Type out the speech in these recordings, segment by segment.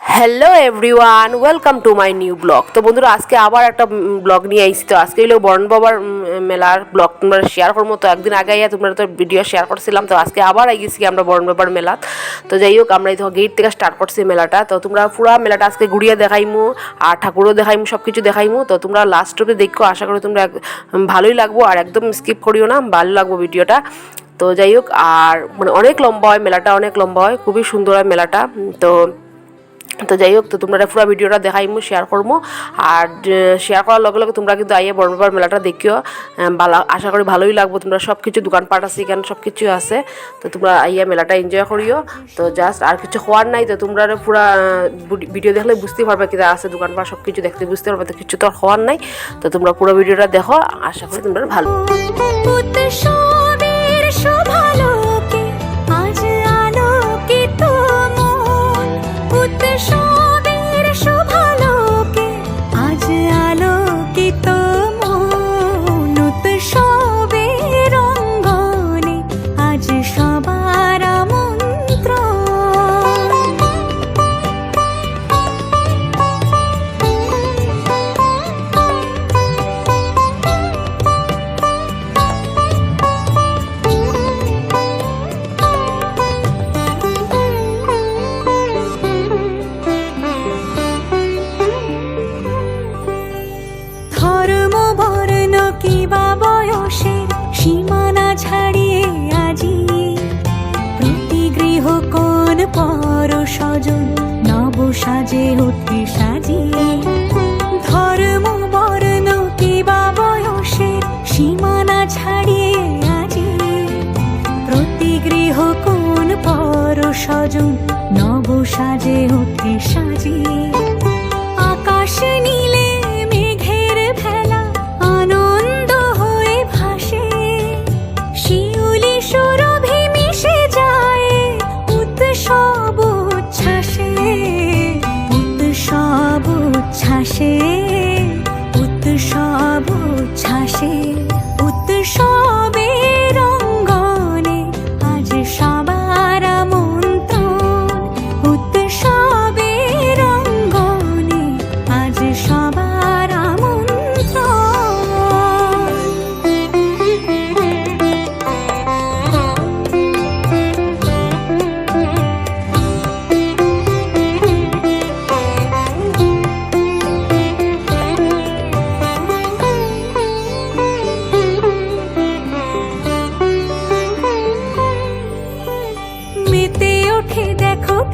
Hello everyone welcome to my new blog তো বন্ধুরা, আজকে আবার একটা ব্লগ নিয়ে আইছি তো আজকে হলো বরণ বাবার মেলার ব্লগ তোমরা শেয়ার করব তো একদিন আগে আইয়া তোমরা তো ভিডিও শেয়ার করছিলাম। তো আজকে আবার আই গেছি আমরা বরণ বাবার মেলাত। তো যাই হোক, আমরা এই গেট থেকে স্টার্ট করছি মেলাটা। তো তোমরা পুরা মেলাটা আজকে ঘুরিয়ে দেখাইমু, আর ঠাকুরও দেখাইমু সব কিছু দেখাইমু। তো তোমরা লাস্ট অব্দি দেখো, আশা করি তোমরা ভালোই লাগবো। আর একদম স্কিপ করিও না, ভালো লাগবো ভিডিওটা তো যাই হোক, আর মানে অনেক লম্বা হয়, মেলাটা অনেক লম্বা হয়। খুবই সুন্দর হয় মেলাটা। তো তো যাই হোক, তো তোমরা পুরো ভিডিওটা দেখাইমু শেয়ার করব আর শেয়ার করার লগে লগে তোমরা কিন্তু আইয়ে বড়বার মেলাটা দেখিও। ভালো, আশা করি ভালোই লাগবো। তোমরা সব কিছু দোকানপাট আছে, এখানে সব কিছু আছে। তো তোমরা আইয়া মেলাটা এনজয় করিও। তো জাস্ট আর কিছু হওয়ার নাই, তো তোমরা পুরা ভিডিও দেখলে বুঝতে পারবে কি আছে দোকানপাট সব কিছু দেখতে বুঝতে পারবে। তো কিছু তো হওয়ার নাই। তো তোমরা পুরো ভিডিওটা দেখো, আশা করি তোমরা ভালো স্বজন নব সাজে ওঠে সাজিয়ে ধর্ম বর্ণ কিবা বয়সের সীমানা ছাড়িয়ে আজি প্রতি গৃহ কোন পর স্বজন নব সাজে ওঠে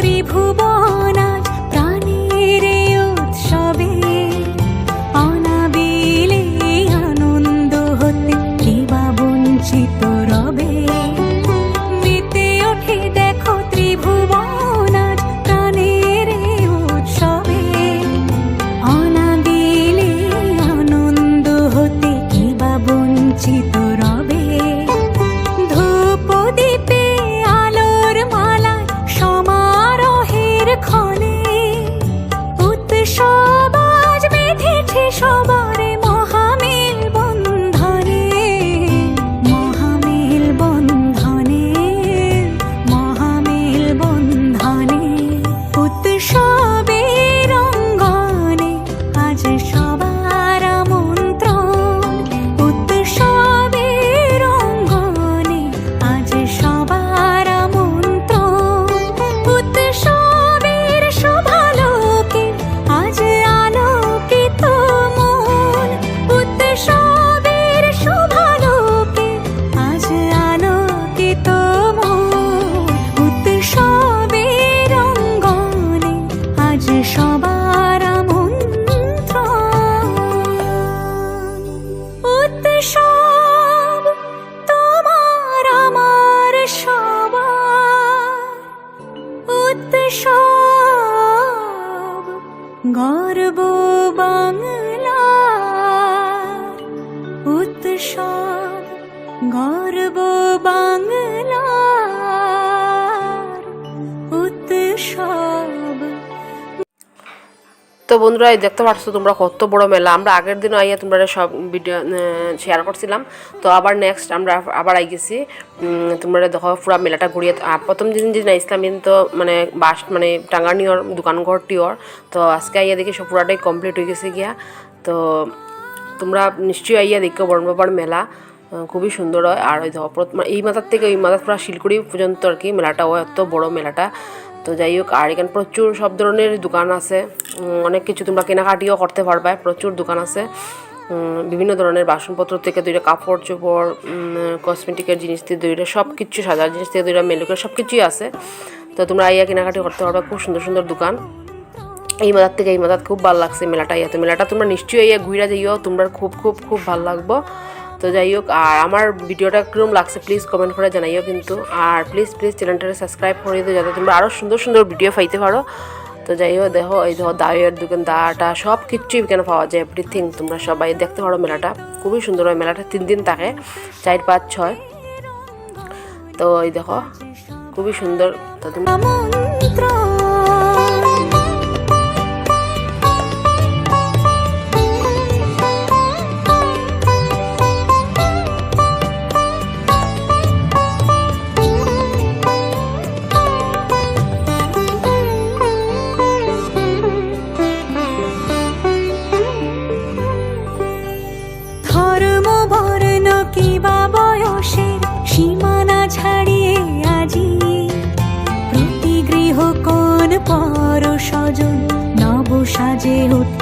ত্রিভুবন বাংলা উৎসব গর্ব বাংলা। তো বন্ধুরা, এই দেখতে পাচ্ছ তোমরা কত বড় মেলা। আমরা আগের দিনও আইয়া তোমরা সব ভিডিও শেয়ার করছিলাম। তো আবার নেক্সট আমরা আবার আই গেছি। তোমরা দেখো পুরা মেলাটা ঘুরিয়ে প্রথম দিন যেদিন আইসলাম দিন তো মানে বাস মানে টাঙ্গানিওর দোকান ঘরটিওর তো আজকে আইয়া দেখি সব পুরাটাই কমপ্লিট হয়ে গেছে গিয়া। তো তোমরা নিশ্চয়ই আইয়া দেখো বর্ণবাবার মেলা। খুবই সুন্দর হয়। আর ওই এই মাথার থেকে ওই মাথার পুরো শিলকুড়ি পর্যন্ত আর কি মেলাটা হয়। এত বড় মেলাটা। তো যাই হোক, আর এখানে প্রচুর সব ধরনের দোকান আছে। অনেক কিছু তোমরা কেনাকাটিও করতে পারবে, প্রচুর দোকান আছে। বিভিন্ন ধরনের বাসনপত্র থেকে দইটা কাপড় চোপড় কসমেটিকের জিনিস থেকে দইটা সব কিছু সাজার জিনিস থেকে দইটা মেলুকের সব কিছুই আছে। তো তোমরা আইয়া কেনাকাটি করতে পারবে, খুব সুন্দর সুন্দর দোকান। এই মাদার থেকে এই মাদার খুব ভালো লাগছে মেলাটা ইয়া তো মেলাটা তোমরা নিশ্চয়ই ইয়া ঘুরা যাইও তোমরা খুব খুব খুব ভালো লাগবো। তো যাই হোক, আর আমার ভিডিওটা কিরম লাগছে প্লিজ কমেন্ট করে জানাইও কিন্তু। আর প্লিজ প্লিজ চ্যানেলটাকে সাবস্ক্রাইব করে দিও যাতে তোমরা আরও সুন্দর সুন্দর ভিডিও পাইতে পারো। তো যাই হোক, দেখো, এই দেখো, দাওয়ের দোকান দাটা সব কিছুই এখানে পাওয়া যায় এভরিথিং তোমরা সবাই দেখতে পারো মেলাটা। খুবই সুন্দর হয় মেলাটা, তিন দিন থাকে, চার, পাঁচ, ছয়। তো এই দেখো, খুবই সুন্দর। তো তুমি সাজে ওঠে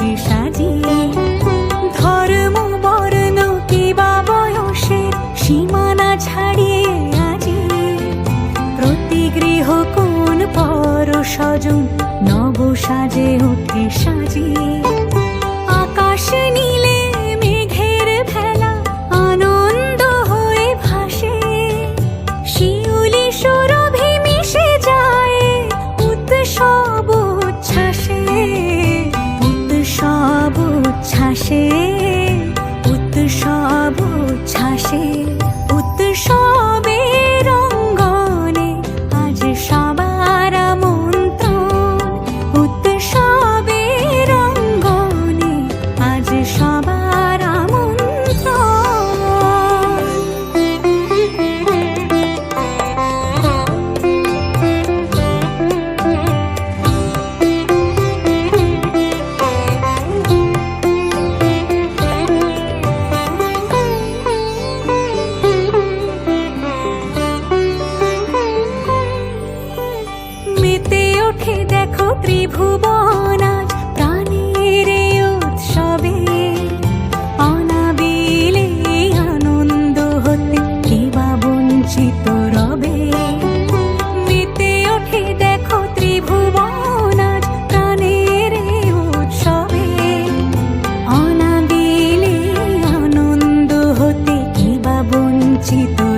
记得。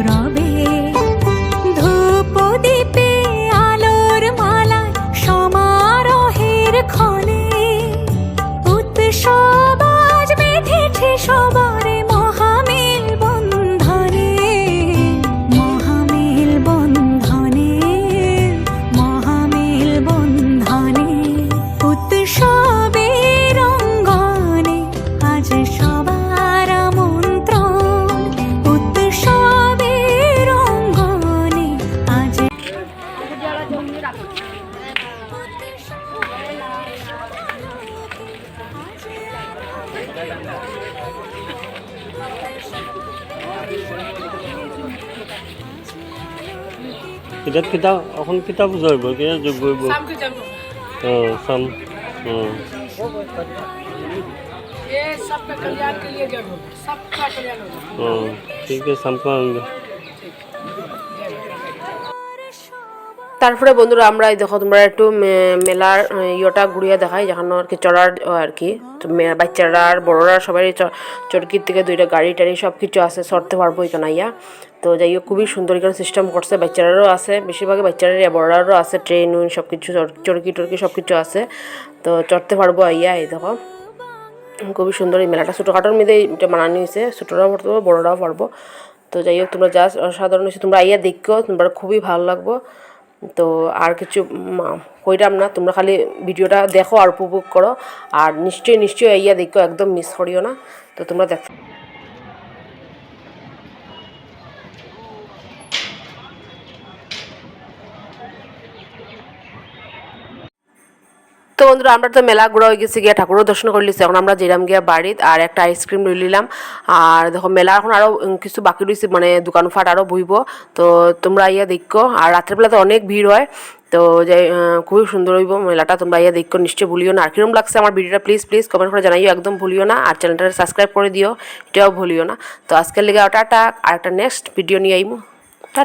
এটাত কিতাপ এখন কিতাপ জৈব কিনা যোগ কৰিব অঁ চাম ঠিক আছে চাম তারপরে বন্ধুরা আমরা দেখো তোমরা একটু মেলার ইয়েটা ঘুরিয়ে দেখাই, যেখানে আর কি চড়ার আর কি। বাচ্চারা আর বড়রা সবাই চরকির থেকে দুইটা গাড়ি টাড়ি সব কিছু আছে চড়তে পারব এখানে ইয়া। তো যাই হোক, খুবই সুন্দর এখানে সিস্টেম করছে, বাচ্চারারও আছে, বেশিরভাগই বাচ্চারাই বড়রারও আছে ট্রেন উইন সব কিছু চর- চরকি টরকি সব কিছু আছে। তো চড়তে পারব ইয়া, এই দেখো। খুবই সুন্দর এই মেলাটা। ছোটোখাটোর মধ্যে এটা বানানো হয়েছে, ছোটোরাও পড়তে পারব বড়রাও পারব। তো যাই হোক, তোমরা যা সাধারণ হচ্ছে তোমরা আইয়া দেখো তোমরা খুবই ভালো লাগবো। তো আর কিছু কইরাম না, তোমরা খালি ভিডিওটা দেখো আর উপভোগ করো। আর নিশ্চয়ই নিশ্চয়ই ইয়া দেখো, একদম মিস করিও না। তো তোমরা দেখ। তো বন্ধুরা, আমরা তো মেলা ঘোরা হয়ে গেছি গিয়ে ঠাকুরও দর্শন করে লিছি এখন আমরা যেরাম গিয়া বাড়িত আর একটা আইসক্রিম লই নিলাম। আর দেখো, মেলা এখন আরও কিছু বাকি রয়েছে মানে দোকান ফাট আরও বইব। তো তোমরা ইয়া দেখো। আর রাত্রের বেলা তো অনেক ভিড় হয়। তো যাই খুবই সুন্দর হইব মেলাটা। তোমরা ইয়া দেখো, নিশ্চয়ই ভুলিও না। আর কিরম লাগছে আমার ভিডিওটা প্লিজ প্লিজ কমেন্ট করে জানাইও। একদম ভুলিও না। আর চ্যানেলটা সাবস্ক্রাইব করে দিও। এটাও ভুলিও না। তো আজকের লেগে টাটা। আর একটা নেক্সট ভিডিও নিয়ে আইমু।